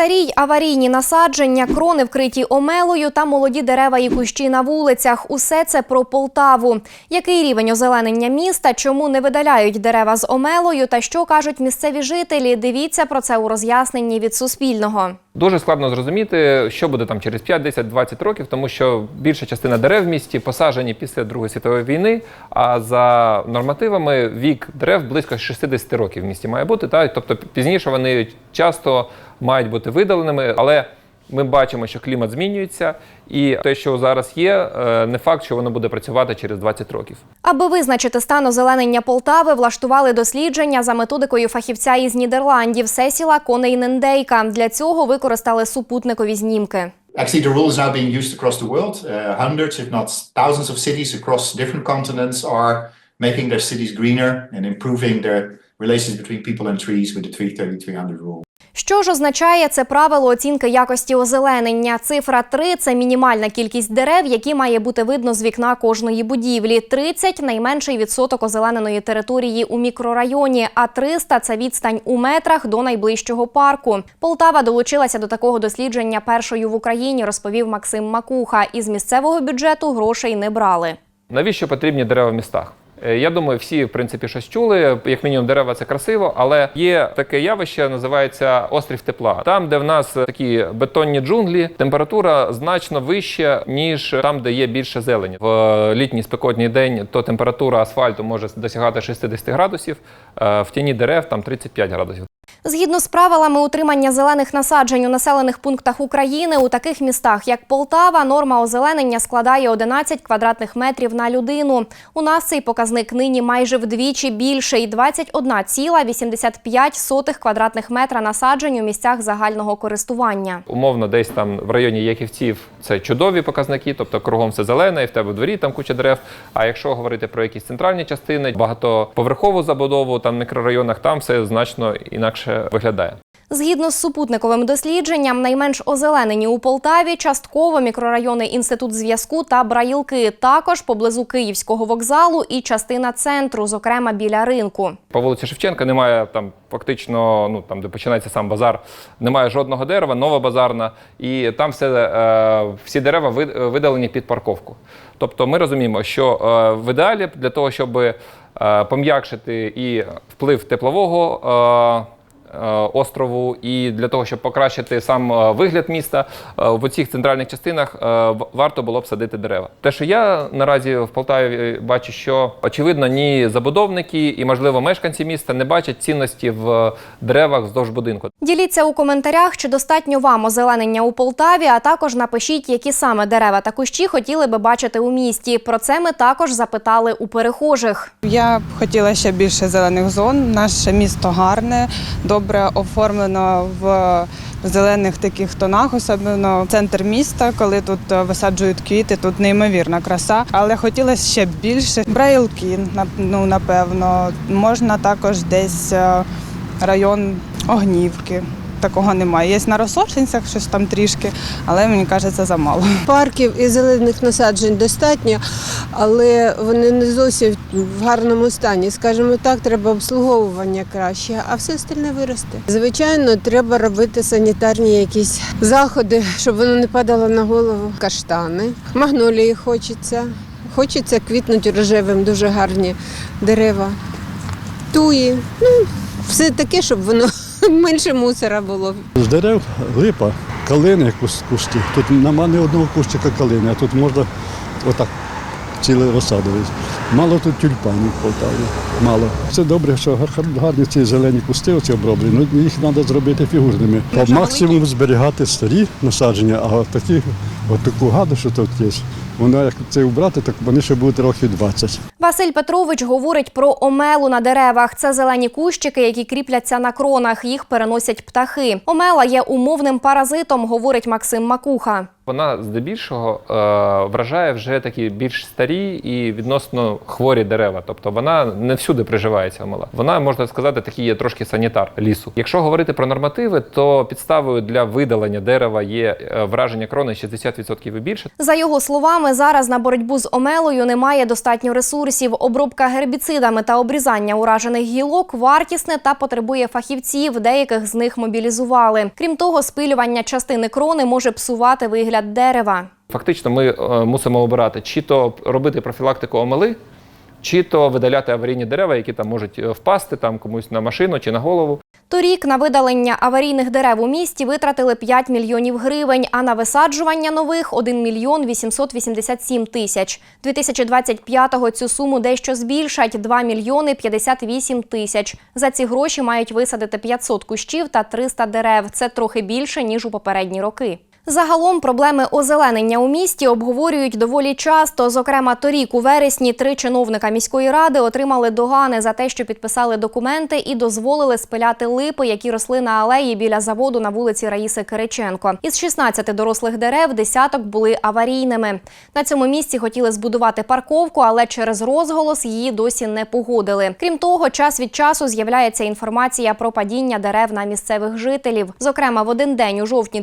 Старі аварійні насадження, крони вкриті омелою та молоді дерева і кущі на вулицях. Усе це про Полтаву. Який рівень озеленення міста, чому не видаляють дерева з омелою та що кажуть місцеві жителі? Дивіться про це у роз'ясненні від Суспільного. Дуже складно зрозуміти, що буде там через 5, 10, 20 років, тому що більша частина дерев в місті посаджені після Другої світової війни. А за нормативами вік дерев близько 60 років в місті має бути. Та? Тобто пізніше вони часто мають бути видаленими, але ми бачимо, що клімат змінюється, і те, що зараз є, е, не факт, що воно буде працювати через 20 років. Аби визначити стан озеленення Полтави, влаштували дослідження за методикою фахівця із Нідерландів Сесіла Конейнендейка. Для цього використали супутникові знімки. Actually, the rule is now being used across the world. Uh, hundreds, if not thousands, of cities across different continents are making their cities greener and improving the relations between people and trees with the 330-300 rule. Що ж означає це правило оцінки якості озеленення? Цифра 3 – це мінімальна кількість дерев, які має бути видно з вікна кожної будівлі. 30 – найменший відсоток озелененої території у мікрорайоні, а 300 – це відстань у метрах до найближчого парку. Полтава долучилася до такого дослідження першою в Україні, розповів Максим Макуха. Із місцевого бюджету грошей не брали. Навіщо потрібні дерева в містах? Е, Я думаю, всі в принципі щось чули. Як мінімум, дерева це красиво, але є таке явище, називається острів тепла. Там, де в нас такі бетонні джунглі, температура значно вища, ніж там, де є більше зелені. В літній спекотній день то температура асфальту може досягати 60 градусів, е, в тіні дерев там 35 градусів. Згідно з правилами утримання зелених насаджень у населених пунктах України, у таких містах, як Полтава, норма озеленення складає 11 квадратних метрів на людину. У нас цей показник нині майже вдвічі більший – 21,85 квадратних метра насаджень у місцях загального користування. Умовно, десь там в районі Яківців це чудові показники, тобто кругом все зелене, і в тебе в дворі там куча дерев. А якщо говорити про якісь центральні частини, багатоповерхову забудову, там в мікрорайонах, там все значно інакше виглядає. Згідно з супутниковим дослідженням, найменш озеленені у Полтаві частково мікрорайони Інститут зв'язку та Браїлки, також поблизу Київського вокзалу і частина центру, зокрема біля ринку. По вулиці Шевченка немає там фактично, ну там де починається сам базар, немає жодного дерева, нова базарна, і там все, е, всі дерева ви- видалені під парковку. Тобто ми розуміємо, що е, в ідеалі для того, щоб е, пом'якшити і вплив теплового. Е, острову і для того, щоб покращити сам е, вигляд міста е, в оцих центральних частинах е, варто було б садити дерева. Те, що я наразі в Полтаві е, бачу, що очевидно ні забудовники і можливо мешканці міста не бачать цінності в деревах вздовж будинку. Діліться у коментарях, чи достатньо вам озеленення у Полтаві, а також напишіть, які саме дерева та кущі хотіли би бачити у місті. Про це ми також запитали у перехожих. Я б хотіла ще більше зелених зон. Наше місто гарне, добре оформлено в зелених таких тонах, особливо центр міста, коли тут е, висаджують квіти, тут неймовірна краса. Але хотілося ще більше. Браїлки, ну напевно, можна також десь е, район Огнівки. Такого немає. Є на Росошинцях щось там трішки, але мені кажеться замало. Парків і зелених насаджень достатньо, але вони не зовсім в гарному стані. Скажімо так, треба обслуговування краще, а все остальне виросте. Звичайно, треба робити санітарні якісь заходи, щоб воно не падало на голову. Каштани, магнолії хочеться. Хочеться квітнути рожевим, дуже гарні дерева, туї. Ну, все таке, щоб воно менше мусора було. З дерев липа, калини кус- кусти. Тут нема ні одного кущика калини, а тут можна отак ціле розсадовий. Мало тут тюльпанів в Полтаві. Мало. Це добре, що гарні ці зелені кусти оці оброблені. Ну, їх треба зробити фігурними. По максимуму зберігати старі насадження, а такі, от таку гаду, що тут є, вона як це вбрати, так вони ще будуть років 20. Василь Петрович говорить про омелу на деревах. Це зелені кущики, які кріпляться на кронах. Їх переносять птахи. Омела є умовним паразитом, говорить Максим Макуха. Вона здебільшого е, вражає вже такі більш старі і відносно хворі дерева. Тобто вона не всюди приживається омела. Вона можна сказати, такий є трошки санітар лісу. Якщо говорити про нормативи, то підставою для видалення дерева є е, враження крони 60% і більше. За його словами, зараз на боротьбу з омелою немає достатньо ресурсів. Обробка гербіцидами та обрізання уражених гілок вартісне та потребує фахівців. Деяких з них мобілізували. Крім того, спилювання частини крони може псувати вигляд дерева. Фактично, ми е, мусимо обирати чи то робити профілактику омели, чи то видаляти аварійні дерева, які там можуть е, впасти там комусь на машину чи на голову.Торік на видалення аварійних дерев у місті витратили 5 мільйонів гривень, а на висаджування нових 1 мільйон 887 тисяч. 2025-го цю суму дещо збільшать – 2 мільйони 58 тисяч. За ці гроші мають висадити 500 кущів та 300 дерев. Це трохи більше, ніж у попередні роки. Загалом проблеми озеленення у місті обговорюють доволі часто. Зокрема, торік у вересні три чиновника міської ради отримали догани за те, що підписали документи і дозволили спиляти липи, які росли на алеї біля заводу на вулиці Раїси Кириченко. Із 16 дорослих дерев десяток були аварійними. На цьому місці хотіли збудувати парковку, але через розголос її досі не погодили. Крім того, час від часу з'являється інформація про падіння дерев на місцевих жителів. Зокрема, в один день у жовтні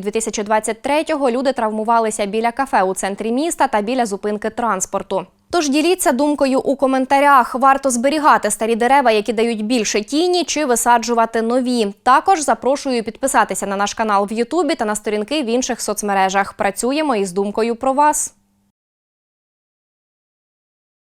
2023-го люди травмувалися біля кафе у центрі міста та біля зупинки транспорту. Тож діліться думкою у коментарях. Варто зберігати старі дерева, які дають більше тіні, чи висаджувати нові. Також запрошую підписатися на наш канал в Ютубі та на сторінки в інших соцмережах. Працюємо із думкою про вас.